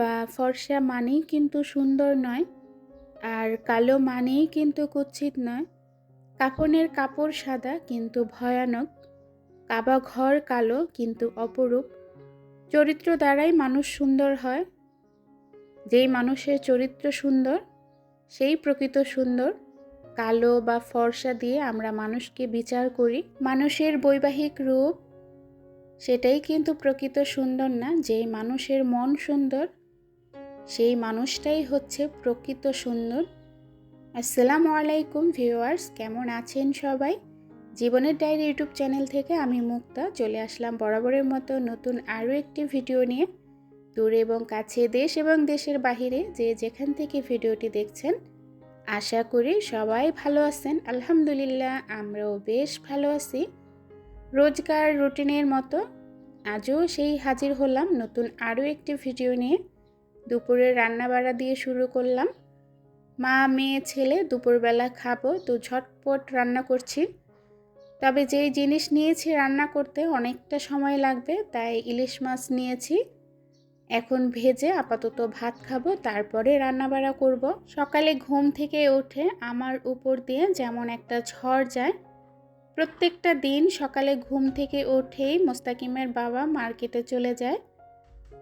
বা ফর্সা মানেই কিন্তু সুন্দর নয় আর কালো মানেই কিন্তু কুৎসিত নয়। কাফনের কাপড় সাদা কিন্তু ভয়ানক, কাবা ঘর কালো কিন্তু অপরূপ। চরিত্র দ্বারাই মানুষ সুন্দর হয়। যেই মানুষের চরিত্র সুন্দর, সেই প্রকৃত সুন্দর। কালো বা ফর্সা দিয়ে আমরা মানুষকে বিচার করি। মানুষের বৈবাহিক রূপ, সেটাই কিন্তু প্রকৃত সুন্দর না। যেই মানুষের মন সুন্দর সেই মানুষটাই হচ্ছে প্রকৃত সুন্দর। আসসালামু আলাইকুম ভিউয়ার্স, কেমন আছেন সবাই? জীবনের ডায়েরি ইউটিউব চ্যানেল থেকে আমি মুক্তা চলে আসলাম বরাবরের মতো নতুন আরও একটি ভিডিও নিয়ে। দূরে এবং কাছে দেশ এবং দেশের বাহিরে যে যেখান থেকে ভিডিওটি দেখছেন, আশা করি সবাই ভালো আছেন। আলহামদুলিল্লাহ, আমরাও বেশ ভালো আছি। রোজকার রুটিনের মতো আজও সেই হাজির হলাম নতুন আরও একটি ভিডিও নিয়ে। দুপুরে রান্নাবাড়া দিয়ে শুরু করলাম। মা, মেয়ে, ছেলে, দুপুরবেলা খাব, তো ঝটপট রান্না করছি। তবে যেই জিনিস নিয়েছি রান্না করতে অনেকটা সময় লাগবে, তাই ইলিশ মাছ নিয়েছি। এখন ভেজে আপাতত ভাত খাব, তারপরে রান্না রান্নাবাড়া করব। সকালে ঘুম থেকে উঠে আমার উপর দিয়ে যেমন একটা ঝড় যায়, প্রত্যেকটা দিন সকালে ঘুম থেকে উঠেই মোস্তাকিমের বাবা মার্কেটে চলে যায়।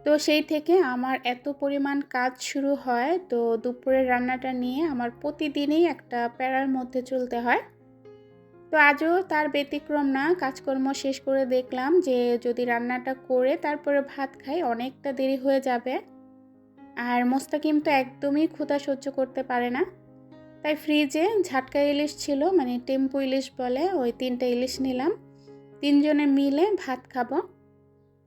তো সেই থেকে আমার এত পরিমাণ কাজ শুরু হয়, তো দুপুরের রান্নাটা নিয়ে আমার প্রতিদিনই একটা প্যারার মধ্যে চলতে হয়। তো আজও তার ব্যতিক্রম না, কাজকর্ম শেষ করে দেখলাম যে যদি রান্নাটা করে তারপরে ভাত খাই অনেকটা দেরি হয়ে যাবে। আর মোস্তাকিম তো একদমই ক্ষুধা সহ্য করতে পারে না। তাই ফ্রিজে ঝাটকা ইলিশ ছিল মানে টেম্পু ইলিশ বলে, ওই তিনটা ইলিশ নিলাম। তিনজনে মিলে ভাত খাব।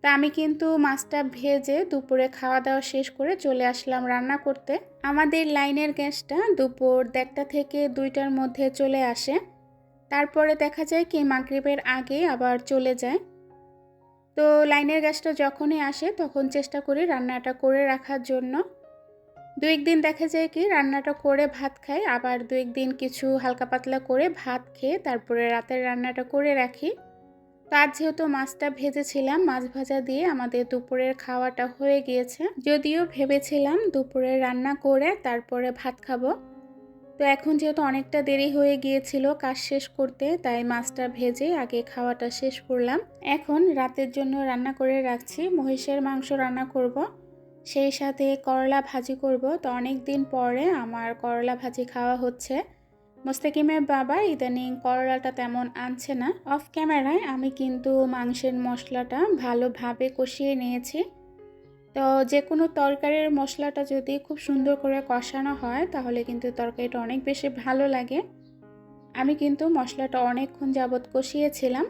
তা আমি কিন্তু মাছটা ভেজে দুপুরে খাওয়া দাওয়া শেষ করে চলে আসলাম রান্না করতে। আমাদের লাইনের গ্যাসটা দুপুর দেড়টা থেকে দুইটার মধ্যে চলে আসে। তারপরে দেখা যায় কি মাগরীবের আগে আবার চলে যায়। তো লাইনের গ্যাসটা যখনই আসে তখন চেষ্টা করি রান্নাটা করে রাখার জন্য। দু একদিন দেখা যায় কি রান্নাটা করে ভাত খাই, আবার দু একদিন কিছু হালকা পাতলা করে ভাত খেয়ে তারপরে রাতের রান্নাটা করে রাখি। আজ যেহেতু মাছটা ভেজেছিলাম, মাছ ভাজা দিয়ে আমাদের দুপুরের খাওয়াটা হয়ে গিয়েছে। যদিও ভেবেছিলাম দুপুরে রান্না করে তারপরে ভাত খাব। তো এখন যেহেতু অনেকটা দেরি হয়ে গিয়েছিল কাজ শেষ করতে, তাই মাছটা ভেজে আগে খাওয়াটা শেষ করলাম। এখন রাতের জন্য রান্না করে রাখছি, মহিষের মাংস রান্না করব। সেই সাথে করলা ভাজি করব। তো অনেক দিন পরে আমার করলা ভাজি খাওয়া হচ্ছে। মোস্তাকিমের বাবা ইদানিং করলাটা তেমন আনছে না। অফ ক্যামেরায় আমি কিন্তু মাংসের মশলাটা ভালোভাবে কষিয়ে নিয়েছি। তো যে কোনো তরকারির মশলাটা যদি খুব সুন্দর করে কষানো হয়, তাহলে কিন্তু তরকারিটা অনেক বেশি ভালো লাগে। আমি কিন্তু মশলাটা অনেকক্ষণ যাবৎ কষিয়েছিলাম।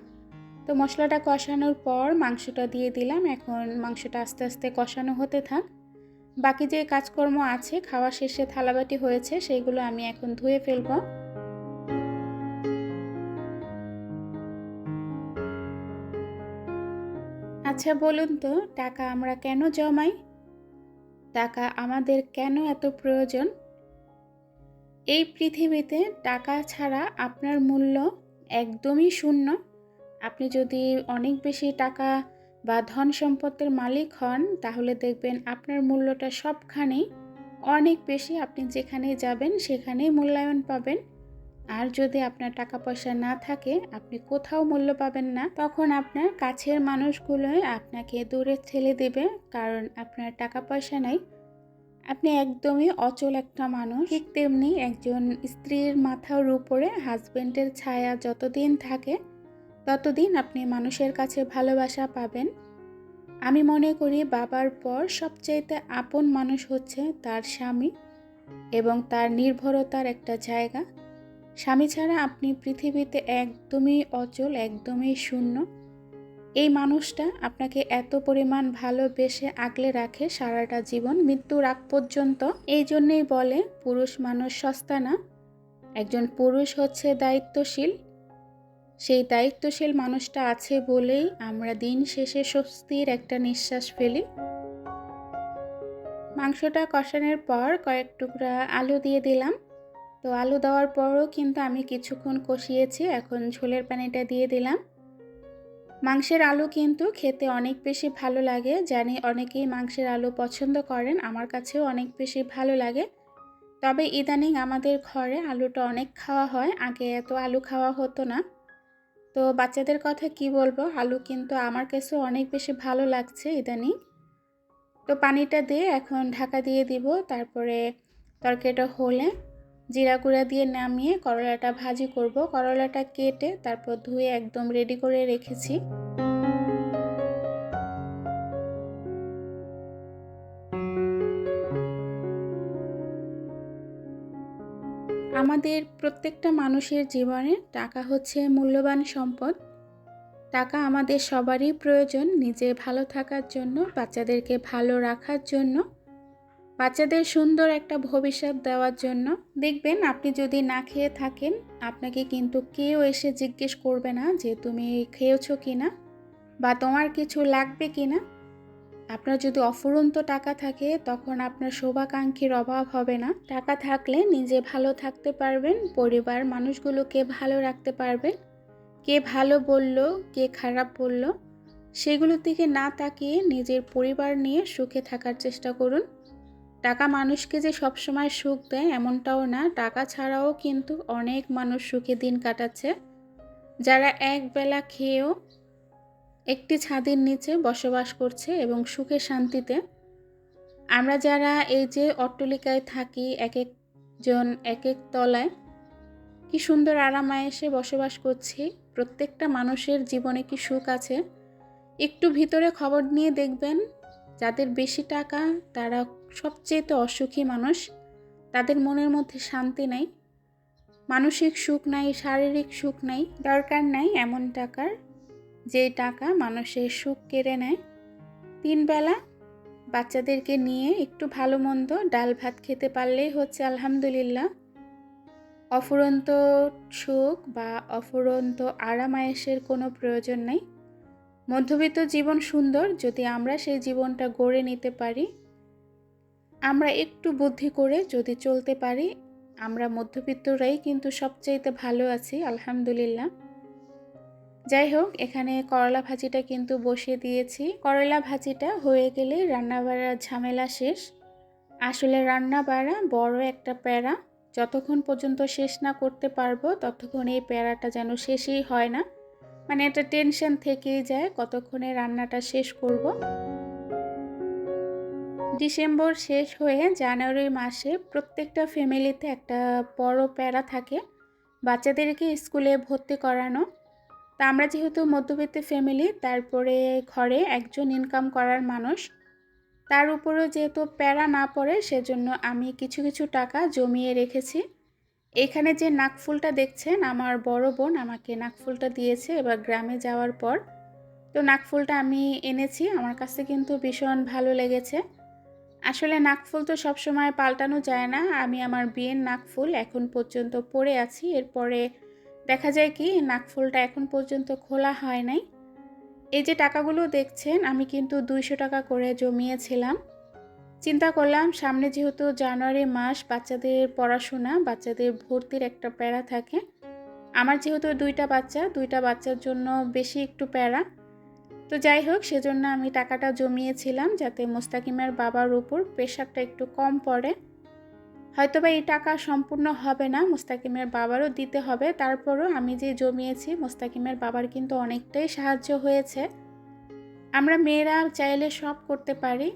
তো মশলাটা কষানোর পর মাংসটা দিয়ে দিলাম। এখন মাংসটা আস্তে আস্তে কষানো হতে থাক। বাকি যে কাজকর্ম আছে, খাওয়া শেষে থালাবাটি হয়েছে, সেইগুলো আমি এখন ধুয়ে ফেলব। আচ্ছা বলুন তো, টাকা আমরা কেন জমাই? টাকা আমাদের কেন এত প্রয়োজন? এই পৃথিবীতে টাকা ছাড়া আপনার মূল্য একদমই শূন্য। আপনি যদি অনেক বেশি টাকা বা ধন সম্পত্তির মালিক হন, তাহলে দেখবেন আপনার মূল্যটা সবখানেই অনেক বেশি। আপনি যেখানে যাবেন, সেখানেই মূল্যায়ন পাবেন। আর যদি আপনার টাকা পয়সা না থাকে, আপনি কোথাও মূল্য পাবেন না, তখন আপনার কাছের মানুষগুলোই আপনাকে দূরে ঠেলে দেবে, কারণ আপনার টাকা পয়সা নাই। আপনি একদমই অচল একটা মানুষ। ঠিক তেমনি একজন স্ত্রীর মাথার উপরে হাজবেন্ডের ছায়া যতদিন থাকে, ততদিন আপনি মানুষের কাছে ভালোবাসা পাবেন। আমি মনে করি বাবার পর সবচাইতে আপন মানুষ হচ্ছে তার স্বামী এবং তার নির্ভরতার একটা জায়গা। স্বামী ছাড়া আপনি পৃথিবীতে একদমই অচল, একদমই শূন্য। এই মানুষটা আপনাকে এত পরিমাণ ভালোবেসে আগলে রাখে সারাটা জীবন, মৃত্যুর আগ পর্যন্ত। এই জন্যেই বলে, পুরুষ মানুষ সস্তা না। একজন পুরুষ হচ্ছে দায়িত্বশীল। সেই দায়িত্বশীল মানুষটা আছে বলেই আমরা দিন শেষে স্বস্তির একটা নিঃশ্বাস ফেলি। মাংসটা কষানোর পর কয়েক টুকরা আলু দিয়ে দিলাম। তো আলু দেওয়ার পরও কিন্তু আমি কিছুক্ষণ কষিয়েছি, এখন ঝোলের পানিটা দিয়ে দিলাম। মাংসের আলু কিন্তু খেতে অনেক বেশি ভালো লাগে, জানি অনেকেই মাংসের আলু পছন্দ করেন, আমার কাছেও অনেক বেশি ভালো লাগে। তবে ইদানিং আমাদের ঘরে আলুটা অনেক খাওয়া হয়, আগে এত আলু খাওয়া হতো না। তো বাচ্চাদের কথা কি বলব, আলু কিন্তু আমার কাছেও অনেক বেশি ভালো লাগছে ইদানিং। তো পানিটা দিয়ে এখন ঢাকা দিয়ে দিব, তারপরে তরকারিটা হলে জিরা গুঁড়া দিয়ে নামিয়ে করলাটা ভাজি করব। করলাটা কেটে তারপর ধুয়ে একদম রেডি করে রেখেছি। আমাদের প্রত্যেকটা মানুষের জীবনে টাকা হচ্ছে মূল্যবান সম্পদ। টাকা আমাদের সবারই প্রয়োজন নিজে ভালো থাকার জন্য, বাচ্চাদেরকে ভালো রাখার জন্য। বাচ্চাদের সুন্দর একটা ভবিষ্যৎ দেওয়ার জন্য। দেখবেন আপনি যদি না খেয়ে থাকেন, আপনাকে কিন্তু কেউ এসে জিজ্ঞেস করবে না যে তুমি খেয়েছো কি না বা তোমার কিছু লাগবে কি না আপনার যদি অফুরন্ত টাকা থাকে, তখন আপনার শোভাকাঙ্ক্ষীর অভাব হবে না। টাকা থাকলে নিজে ভালো থাকতে পারবেন, পরিবার মানুষগুলোকে ভালো রাখতে পারবেন। কে ভালো বলল, কে খারাপ বলল, সেগুলোর দিকে না তাকিয়ে নিজের পরিবার নিয়ে সুখে থাকার চেষ্টা করুন। টাকা মানুষকে যে সবসময় সুখ দেয় এমনটাও না। টাকা ছাড়াও কিন্তু অনেক মানুষ সুখে দিন কাটাচ্ছে। যারা এক বেলা খেয়েও একটি ছাদের নিচে বসবাস করছে এবং সুখে শান্তিতে। আমরা যারা এই যে অট্টলিকায় থাকি, এক একজন এক এক তলায়, কি সুন্দর আরামায়েসে বসবাস করছি। প্রত্যেকটা মানুষের জীবনে কি সুখ আছে? একটু ভিতরে খবর নিয়ে দেখবেন, যাদের বেশি টাকা তারা সবচেয়ে তো অসুখী মানুষ, তাদের মনের মধ্যে শান্তি নাই, মানসিক সুখ নাই, শারীরিক সুখ নাই, দরকার নাই এমন টাকার, যে টাকা মানুষের সুখ কেড়ে নেয়। তিনবেলা বাচ্চাদেরকে নিয়ে একটু ভালো মন্দ ডাল ভাত খেতে পারলেই হচ্ছে আলহামদুলিল্লাহ। অফুরন্ত সুখ বা অফুরন্ত আরামায়েসের কোনো প্রয়োজন নেই। মধ্যবিত্ত জীবন সুন্দর যদি আমরা সেই জীবনটা গড়ে নিতে পারি। আমরা একটু বুদ্ধি করে যদি চলতে পারি, আমরা মধ্যবিত্তরাই কিন্তু সবচাইতে ভালো আছি, আলহামদুলিল্লাহ। যাই হোক, এখানে করলা ভাজিটা কিন্তু বসিয়ে দিয়েছি। করলা ভাজিটা হয়ে গেলে রান্না বাড়ার ঝামেলা শেষ। আসলে রান্না বাড়া বড় একটা প্যারা। যতক্ষণ পর্যন্ত শেষ না করতে পারব, ততক্ষণ এই প্যারাটা যেন শেষই হয় না। মানে একটা টেনশন থেকেই যায়, কতক্ষণে রান্নাটা শেষ করব। ডিসেম্বর শেষ হয়ে জানুয়ারি মাসে প্রত্যেকটা ফ্যামিলিতে একটা বড় প্যারা থাকে। বাচ্চাদেরকে স্কুলে ভর্তি করানো। তা আমরা যেহেতু মধ্যবিত্ত ফ্যামিলি, তারপরে ঘরে একজন ইনকাম করার মানুষ। তার উপরেও যেহেতু প্যারা না পড়ে, সেজন্য আমি কিছু কিছু টাকা জমিয়ে রেখেছি। এখানে যে নাকফুলটা দেখছেন, আমার বড় বোন আমাকে নাকফুলটা দিয়েছে এবার গ্রামে যাওয়ার পর। তো নাকফুলটা আমি এনেছি, আমার কাছে কিন্তু ভীষণ ভালো লেগেছে। আসলে নাকফুল তো সবসময় পাল্টানো যায় না। আমি আমার বিয়ের নাকফুল এখন পর্যন্ত পরে আছি। এরপরে দেখা যায় কি, নাকফুলটা এখন পর্যন্ত খোলা হয় নাই। এই যে টাকাগুলো দেখছেন, আমি কিন্তু দুইশো টাকা করে জমিয়েছিলাম। চিন্তা করলাম, সামনে যেহেতু জানুয়ারি মাস, বাচ্চাদের পড়াশোনা, বাচ্চাদের ভর্তির একটা প্যারা থাকে। আমার যেহেতু দুইটা বাচ্চা, দুইটা বাচ্চার জন্য বেশি একটু প্যারা। তো যাই হোক, সেজন্য আমি টাকাটা জমিয়েছিলাম যাতে মোস্তাকিমের বাবার উপর প্রেশারটা একটু কম পড়ে। হয়তোবা এই টাকা সম্পূর্ণ হবে না, মোস্তাকিমের বাবারও দিতে হবে। তারপরও আমি যে জমিয়েছি, মোস্তাকিমের বাবার কিন্তু অনেকটাই সাহায্য হয়েছে। আমরা মেয়েরা চাইলে সব করতে পারি।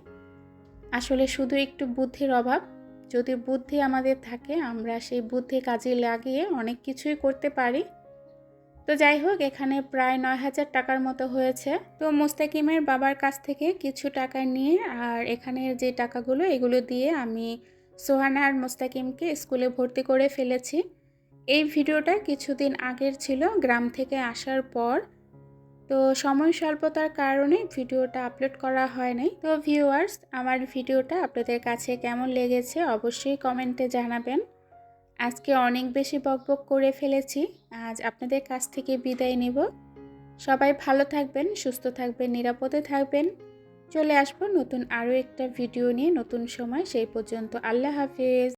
আসলে শুধু একটু বুদ্ধির অভাব। যদি বুদ্ধি আমাদের থাকে, আমরা সেই বুদ্ধি কাজে লাগিয়ে অনেক কিছুই করতে পারি। তো যাই হোক, এখানে প্রায় নয় হাজার টাকার মতো হয়েছে। তো মোস্তাকিমের বাবার কাছ থেকে কিছু টাকা নিয়ে আর এখানের যে টাকাগুলো, এগুলো দিয়ে আমি সোহানা আর মোস্তাকিমকে স্কুলে ভর্তি করে ফেলেছি। এই ভিডিওটা কিছুদিন আগের ছিল, গ্রাম থেকে আসার পর। তো সময় স্বল্পতার কারণে ভিডিওটা আপলোড করা হয় নাই। তো ভিউয়ার্স আমার ভিডিওটা আপনাদের কাছে কেমন লেগেছে অবশ্যই কমেন্টে জানাবেন। আজকে অনেক বেশি বকবক করে ফেলেছি। আজ আপনাদের কাছ থেকে বিদায় নেব। সবাই ভালো থাকবেন, সুস্থ থাকবেন, নিরাপদে থাকবেন। চলে আসব নতুন আরও একটা ভিডিও নিয়ে, নতুন সময়, সেই পর্যন্ত আল্লাহ হাফিজ।